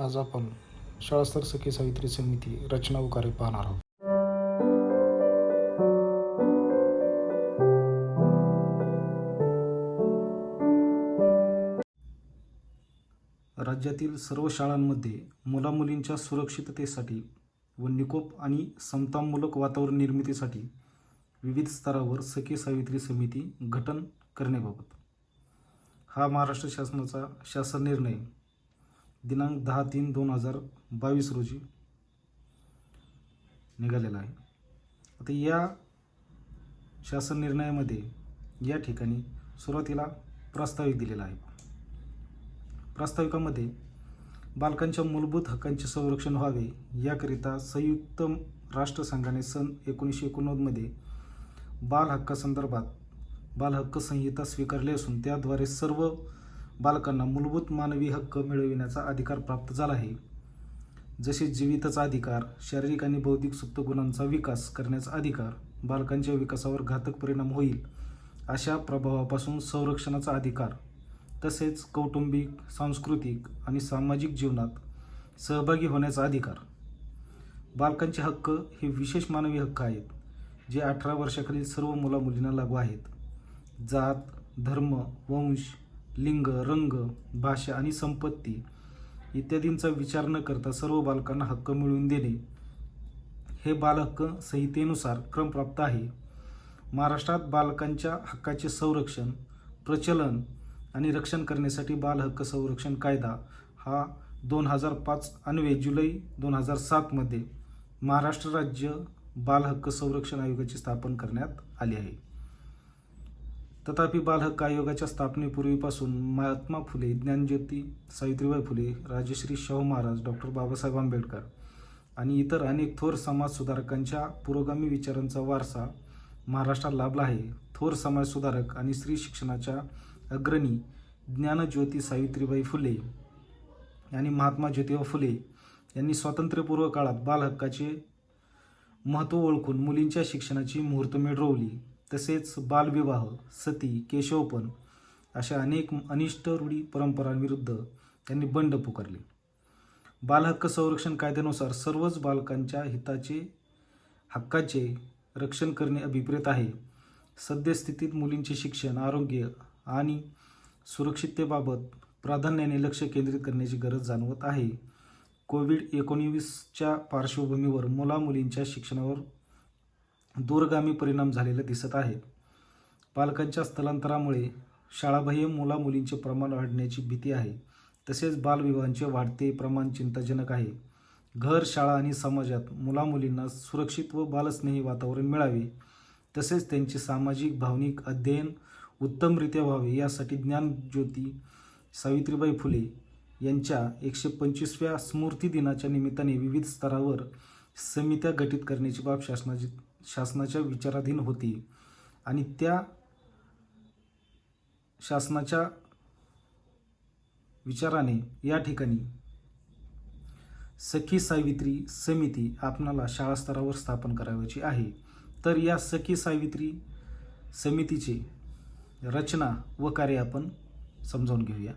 आज आपण शाळास्तर सखी सावित्री समिती रचना उकारे कार्य पाहणार आहोत. राज्यातील सर्व शाळांमध्ये मुलामुलींच्या सुरक्षिततेसाठी व निकोप आणि समतामूलक वातावरण निर्मितीसाठी विविध स्तरावर सखी सावित्री समिती गठन करण्याबाबत. हा महाराष्ट्र शासनाचा शासन निर्णय दिनांक दहा तीन दोन हजार बावीस रोजी निघालेला आहे. आता या शासन निर्णयामध्ये या ठिकाणी सुरुवातीला प्रास्ताविक दिलेला आहे. प्रास्ताविकामध्ये बालकांच्या मूलभूत हक्कांचे संरक्षण व्हावे याकरिता संयुक्त राष्ट्रसंघाने सन एकोणीसशे एकोणनव्वदमध्ये बाल हक्कासंदर्भात बाल हक्क संहिता स्वीकारली असून त्याद्वारे सर्व बालकांना मूलभूत मानवी हक्क मिळविण्याचा अधिकार प्राप्त झाला आहे. जसे जीविताचा अधिकार शारीरिक आणि बौद्धिक सुप्त गुणांचा विकास करण्याचा अधिकार बालकांच्या विकासावर घातक परिणाम होईल अशा प्रभावापासून संरक्षणाचा अधिकार. तसेच कौटुंबिक सांस्कृतिक आणि सामाजिक जीवनात सहभागी होण्याचा अधिकार. बालकांचे हक्क हे विशेष मानवी हक्क आहेत जे अठरा वर्षाखालील सर्व मुलामुलींना लागू आहेत. जात धर्म वंश लिंग रंग भाषा आणि संपत्ती इत्यादींचा विचार न करता सर्व बालकांना हक्क मिळवून देणे हे बालहक्क संहितेनुसार क्रमप्राप्त आहे. महाराष्ट्रात बालकांच्या हक्काचे संरक्षण प्रचलन आणि रक्षण करण्यासाठी बालहक्क संरक्षण कायदा हा दोन हजार पाच अन्वये जुलै दोन हजार सातमध्ये महाराष्ट्र राज्य बालहक्क संरक्षण आयोगाची स्थापन करण्यात आली आहे. तथापि बाल हक्क आयोगाच्या स्थापनेपूर्वीपासून महात्मा फुले ज्ञानज्योती सावित्रीबाई फुले राजश्री शाहू महाराज डॉक्टर बाबासाहेब आंबेडकर आणि इतर अनेक थोर समाजसुधारकांच्या पुरोगामी विचारांचा वारसा महाराष्ट्रात लाभला आहे. थोर समाजसुधारक आणि स्त्री शिक्षणाच्या अग्रणी ज्ञानज्योती सावित्रीबाई फुले आणि महात्मा ज्योतिबा फुले यांनी स्वातंत्र्यपूर्व काळात बालहक्काचे महत्त्व ओळखून मुलींच्या शिक्षणाची मुहूर्तमेढ रोवली. तसेच बालविवाह सती केशवपण अशा अनेक अनिष्ट रूढी परंपरांविरुद्ध त्यांनी बंड पुकारले. बालहक्क संरक्षण कायद्यानुसार सर्वच बालकांच्या हिताचे हक्काचे रक्षण करणे अभिप्रेत आहे. सद्यस्थितीत मुलींचे शिक्षण आरोग्य आणि सुरक्षिततेबाबत प्राधान्याने लक्ष केंद्रित करण्याची गरज जाणवत आहे. कोविड एकोणवीसच्या पार्श्वभूमीवर मुलामुलींच्या शिक्षणावर दूरगामी परिणाम झालेले दिसत आहेत पालकांच्या स्थलांतरामुळे शाळाबाह्य मुलामुलींचे प्रमाण वाढण्याची भीती आहे. तसेच बालविवाहांचे वाढते प्रमाण चिंताजनक आहे. घर शाळा आणि समाजात मुलामुलींना सुरक्षित व बालस्नेही वातावरण मिळावे. तसेच त्यांचे सामाजिक भावनिक अध्ययन उत्तमरित्या व्हावे यासाठी ज्ञानज्योती सावित्रीबाई फुले यांच्या एकशे पंचवीसव्या स्मृती दिनाच्या निमित्ताने विविध स्तरावर समित्या गठीत करण्याची बाब शासनाची शासनाच्या विचाराधीन होती. आणि त्या शासनाच्या विचाराने या ठिकाणी सखी सावित्री समिती आपणाला शाळा स्तरावर स्थापन करावयाची आहे. तर या सखी सावित्री समितीचे रचना व कार्य आपण समजावून घेऊया.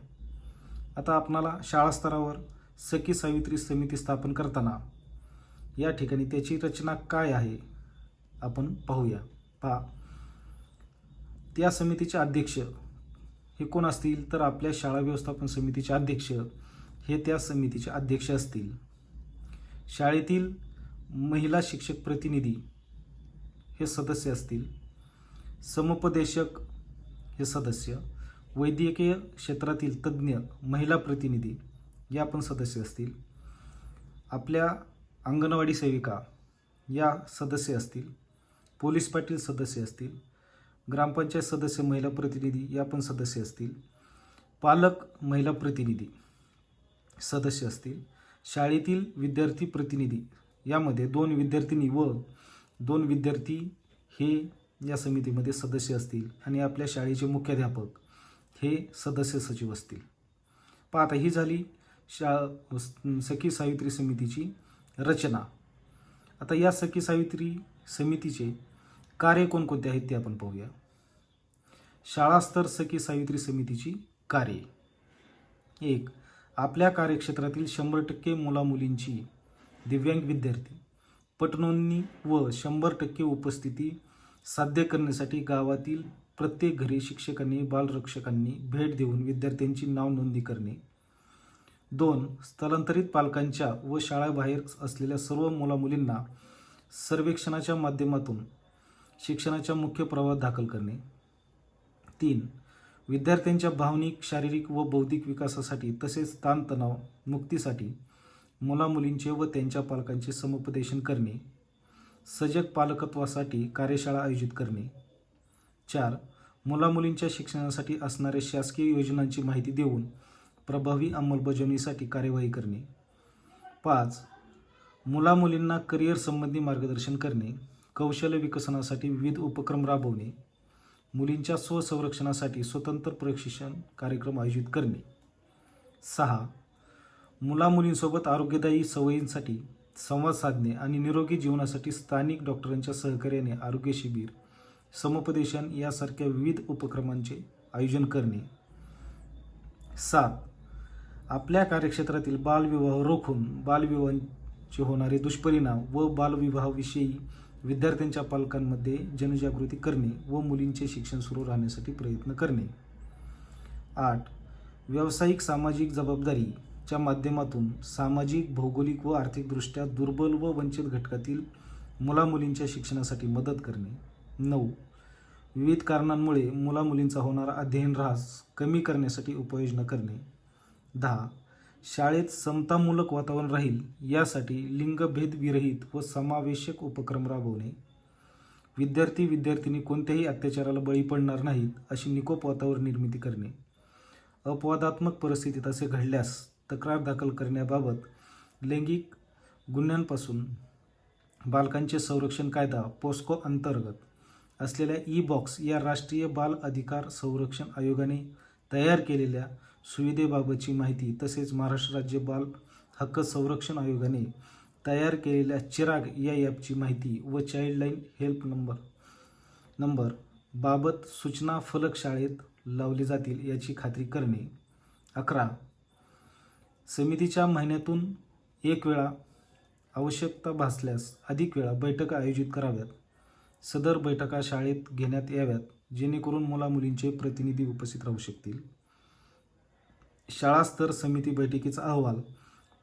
आता आपणाला शाळा स्तरावर सखी सावित्री समिती स्थापन करताना या ठिकाणी त्याची रचना काय आहे? आपण पाहूया. पहा. त्या समितीचे अध्यक्ष हे कोण असतील? तर आपल्या शाळा व्यवस्थापन समितीचे अध्यक्ष हे त्या समितीचे अध्यक्ष असतील. शाळेतील महिला शिक्षक प्रतिनिधी हे सदस्य असतील. समुपदेशक हे सदस्य. वैद्यकीय क्षेत्रातील तज्ज्ञ महिला प्रतिनिधी या पण सदस्य असतील. आपल्या अंगणवाडी सेविका या सदस्य असतील. पोलीस पाटील सदस्य असतील ग्रामपंचायत सदस्य महिला प्रतिनिधी या पण सदस्य असतील पालक महिला प्रतिनिधी सदस्य असतील शाळेतील विद्यार्थी प्रतिनिधी यामध्ये दोन विद्यार्थिनी व दोन विद्यार्थी हे या समितीमध्ये सदस्य असतील आणि आपल्या शाळेचे मुख्याध्यापक हे सदस्य सचिव असतील. पाहता ही झाली शा सखी सावित्री समितीची रचना. आता या सखी सावित्री समितीचे कार्य कोणकोणते आहेत ते आपण पाहूया. शाळास्तर सखी सावित्री समितीची कार्ये. एक आपल्या कार्यक्षेत्रातील शंभर टक्के मुलामुलींची दिव्यांग विद्यार्थी पटनोंदणी व शंभर टक्के उपस्थिती साध्य करण्यासाठी गावातील प्रत्येक घरी शिक्षकांनी बालरक्षकांनी भेट देऊन विद्यार्थ्यांची नाव नोंदणी करणे. दोन स्थलांतरित पालकांच्या व शाळाबाहेर असलेल्या सर्व मुलामुलींना सर्वेक्षणाच्या माध्यमातून शिक्षणाच्या मुख्य प्रवाहात दाखल करणे. तीन विद्यार्थ्यांच्या भावनिक शारीरिक व बौद्धिक विकासासाठी तसेच ताणतणाव मुक्तीसाठी मुलामुलींचे व त्यांच्या पालकांचे समुपदेशन करणे. सजग पालकत्वासाठी कार्यशाळा आयोजित करणे. चार मुलामुलींच्या शिक्षणासाठी असणाऱ्या शासकीय योजनांची माहिती देऊन प्रभावी अंमलबजावणीसाठी कार्यवाही करणे. पाच मुलामुलींना करिअर संबंधी मार्गदर्शन करणे. कौशल्य विकसनासाठी विविध उपक्रम राबवणे मुलींच्या स्वसंरक्षणासाठी स्वतंत्र प्रशिक्षण कार्यक्रम आयोजित करणे. सहा मुलामुलींसोबत आरोग्यदायी सवयींसाठी संवाद साधणे आणि निरोगी जीवनासाठी स्थानिक डॉक्टरांच्या सहकार्याने आरोग्य शिबिर समुपदेशन यासारख्या विविध उपक्रमांचे आयोजन करणे. सात आपल्या कार्यक्षेत्रातील बालविवाह रोखून बालविवाहांचे होणारे दुष्परिणाम व बालविवाहाविषयी विद्यार्थ्यांच्या पालकांमध्ये जनजागृती करणे व मुलींचे शिक्षण सुरू राहण्यासाठी प्रयत्न करणे. आठ. व्यावसायिक सामाजिक जबाबदारीच्या माध्यमातून सामाजिक भौगोलिक व आर्थिकदृष्ट्या दुर्बल व वंचित घटकातील मुलामुलींच्या शिक्षणासाठी मदत करणे. नऊ. विविध कारणांमुळे मुलामुलींचा होणारा अध्ययन ऱ्हास कमी करण्यासाठी उपाययोजना करणे. दहा. शाळेत समतामूलक वातावरण राहील यासाठी लिंगभेद विरहित व समावेशक उपक्रम राबवणे. विद्यार्थी विद्यार्थिनी कोणत्याही अत्याचाराला बळी पडणार नाहीत अशी निकोप वातावरण निर्मिती करणे. अपवादात्मक परिस्थितीत असे घडल्यास तक्रार दाखल करण्याबाबत लैंगिक गुन्ह्यांपासून बालकांचे संरक्षण कायदा पोस्को अंतर्गत असलेल्या ई बॉक्स या राष्ट्रीय बाल अधिकार संरक्षण आयोगाने तयार केलेल्या सुविधेबाबतची माहिती तसेच महाराष्ट्र राज्य बाल हक्क संरक्षण आयोगाने तयार केलेल्या चिराग या ॲपची माहिती व चाइल्डलाईन हेल्प नंबर नंबर बाबत सूचना फलक शाळेत लावले जातील याची खात्री करणे. अकरा. समितीच्या महिन्यातून एक वेळा आवश्यकता भासल्यास अधिक वेळा बैठका आयोजित कराव्यात. सदर बैठका शाळेत घेण्यात याव्यात जेणेकरून मुलामुलींचे प्रतिनिधी उपस्थित राहू शकतील. शाळास्तर समिती बैठकीचा अहवाल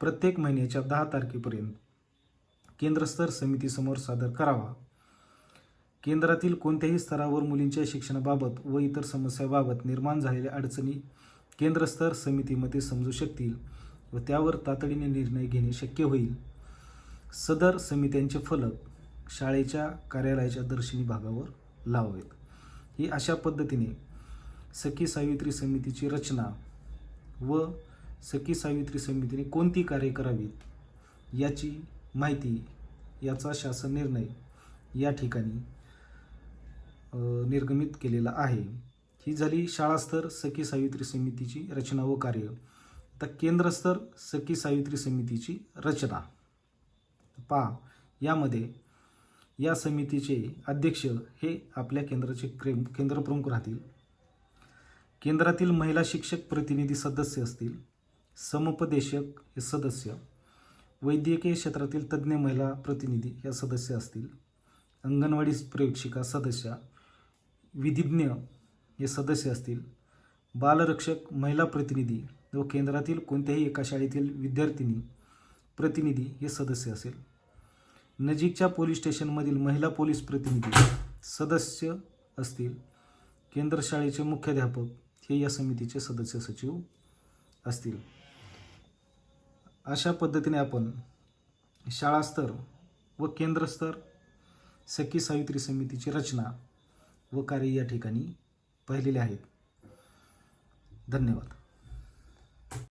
प्रत्येक महिन्याच्या दहा तारखेपर्यंत केंद्रस्तर समितीसमोर सादर करावा. केंद्रातील कोणत्याही स्तरावर मुलींच्या शिक्षणाबाबत व इतर समस्याबाबत निर्माण झालेल्या अडचणी केंद्रस्तर समितीमध्ये समजू शकतील व त्यावर तातडीने निर्णय घेणे शक्य होईल. सदर समित्यांचे फलक शाळेच्या कार्यालयाच्या दर्शनी भागावर लावावेत. ही अशा पद्धतीने सखी सावित्री समितीची रचना व सखी सावित्री समितीने कोणती कार्य करावीत याची माहिती याचा शासन निर्णय या ठिकाणी निर्गमित केलेला आहे. ही झाली शाळास्तर सखी सावित्री समितीची रचना व कार्य. आता केंद्रस्तर सखी सावित्री समितीची रचना. पहा यामध्ये या समितीचे अध्यक्ष हे आपल्या केंद्राचे क्रे केंद्रप्रमुख राहतील. केंद्रातील महिला शिक्षक प्रतिनिधी सदस्य असतील समुपदेशक हे सदस्य वैद्यकीय क्षेत्रातील तज्ज्ञ महिला प्रतिनिधी या सदस्य असतील अंगणवाडी प्रयोगशिका सदस्या विधिज्ञ हे सदस्य असतील बालरक्षक महिला प्रतिनिधी व केंद्रातील कोणत्याही एका शाळेतील विद्यार्थिनी प्रतिनिधी हे सदस्य असेल. नजीकच्या पोलीस स्टेशनमधील महिला पोलीस प्रतिनिधी सदस्य असतील. केंद्र शाळेचे मुख्याध्यापक हे या समितीचे सदस्य सचिव असतील. अशा पद्धतीने आपण शाळास्तर व केंद्रस्तर सखी सावित्री समितीची रचना व कार्य या ठिकाणी पाहिलेले आहेत. धन्यवाद.